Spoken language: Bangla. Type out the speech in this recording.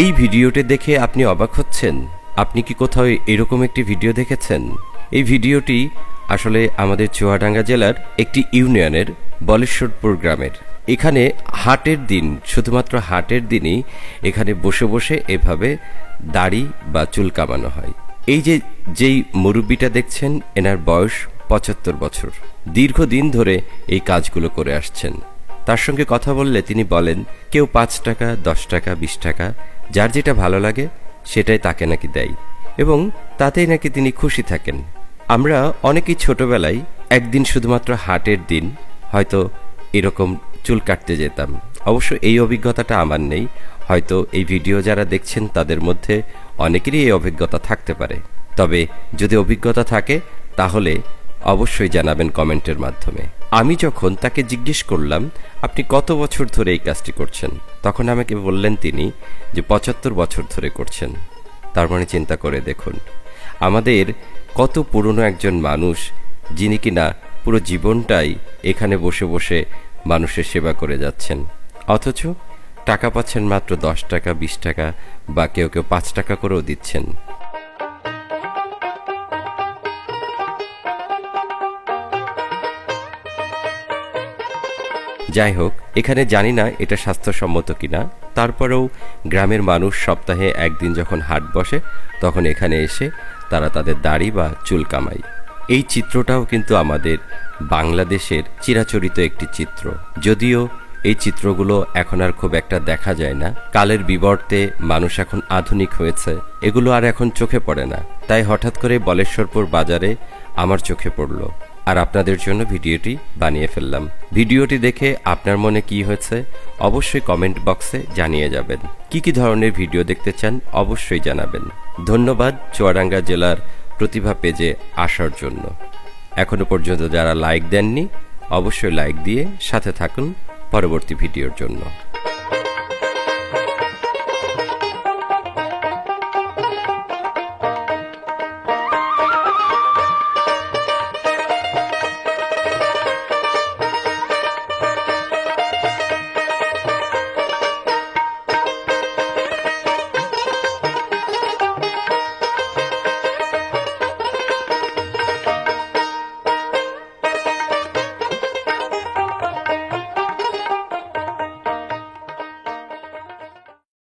এই ভিডিওটি দেখে আপনি অবাক হচ্ছেন? আপনি কি কোথাও এরকম একটি ভিডিও দেখেছেন? এই ভিডিওটি আসলে আমাদের চুয়াডাঙ্গা জেলার একটি ইউনিয়নের বলেশ্বরপুর গ্রামের। এখানে হাটের দিন, শুধুমাত্র হাটের দিনই এখানে বসে বসে এভাবে দাড়ি বা চুল কামানো হয়। এই যে, যেই মুরব্বিটা দেখছেন, এনার বয়স পঁচাত্তর বছর। দীর্ঘদিন ধরে এই কাজগুলো করে আসছেন। তার সঙ্গে কথা বললে তিনি বলেন, কেউ পাঁচ টাকা, দশ টাকা, বিশ টাকা যার যেটা ভালো লাগে, সেটাই তাকে নাকি দেয়। এবং তাতেই নাকি তিনি খুশি থাকেন। আমরা অনেকেই ছোটবেলায় একদিন শুধুমাত্র হাটের দিন হয়তো এরকম চুল কাটতে যেতাম। অবশ্য এই অভিজ্ঞতাটা আমার নেই। হয়তো এই ভিডিও যারা দেখছেন, তাদের মধ্যে অনেকেরই এই অভিজ্ঞতা থাকতে পারে। তবে যদি অভিজ্ঞতা থাকে, তাহলে অবশ্যই জানাবেন কমেন্টের মাধ্যমে। আমি যখন তাকে জিজ্ঞেস করলাম, আপনি কত বছর ধরে এই কাজটি করছেন? তখন আমাকে বললেন তিনি যে, পঁচাত্তর বছর ধরে করছেন। তার মানে চিন্তা করে দেখুন, আমাদের কত পুরনো একজন মানুষ, যিনি কিনা পুরো জীবনটাই এখানে বসে বসে মানুষের সেবা করে যাচ্ছেন। অথচ টাকা পাচ্ছেন মাত্র দশ টাকা, বিশ টাকা, বা কেউ কেউ পাঁচ টাকা করেও দিচ্ছেন। যাই হোক এখানে জানি না এটা স্বাস্থ্যসম্মত কিনা। তারপরেও গ্রামের মানুষ সপ্তাহে একদিন যখন হাট বসে, তখন এখানে এসে তারা তাদের দাড়ি বা চুল কামায়। এই চিত্রটাও কিন্তু আমাদের বাংলাদেশের চিরাচরিত একটি চিত্র। যদিও এই চিত্রগুলো এখন আর খুব একটা দেখা যায় না। কালের বিবর্তে মানুষ এখন আধুনিক হয়েছে। এগুলো আর এখন চোখে পড়ে না। তাই হঠাৎ করে বলেশ্বরপুর বাজারে আমার চোখে পড়ল। আর আপনাদের জন্য ভিডিওটি বানিয়ে ফেললাম। ভিডিওটি দেখে আপনার মনে কি হয়েছে, অবশ্যই কমেন্ট বক্সে জানিয়ে যাবেন। কি কি ধরনের ভিডিও দেখতে চান, অবশ্যই জানাবেন। ধন্যবাদ চুয়াডাঙ্গা জেলার প্রতিভা পেজে আসার জন্য। এখনও পর্যন্ত যারা লাইক দেননি, অবশ্যই লাইক দিয়ে সাথে থাকুন পরবর্তী ভিডিওর জন্য।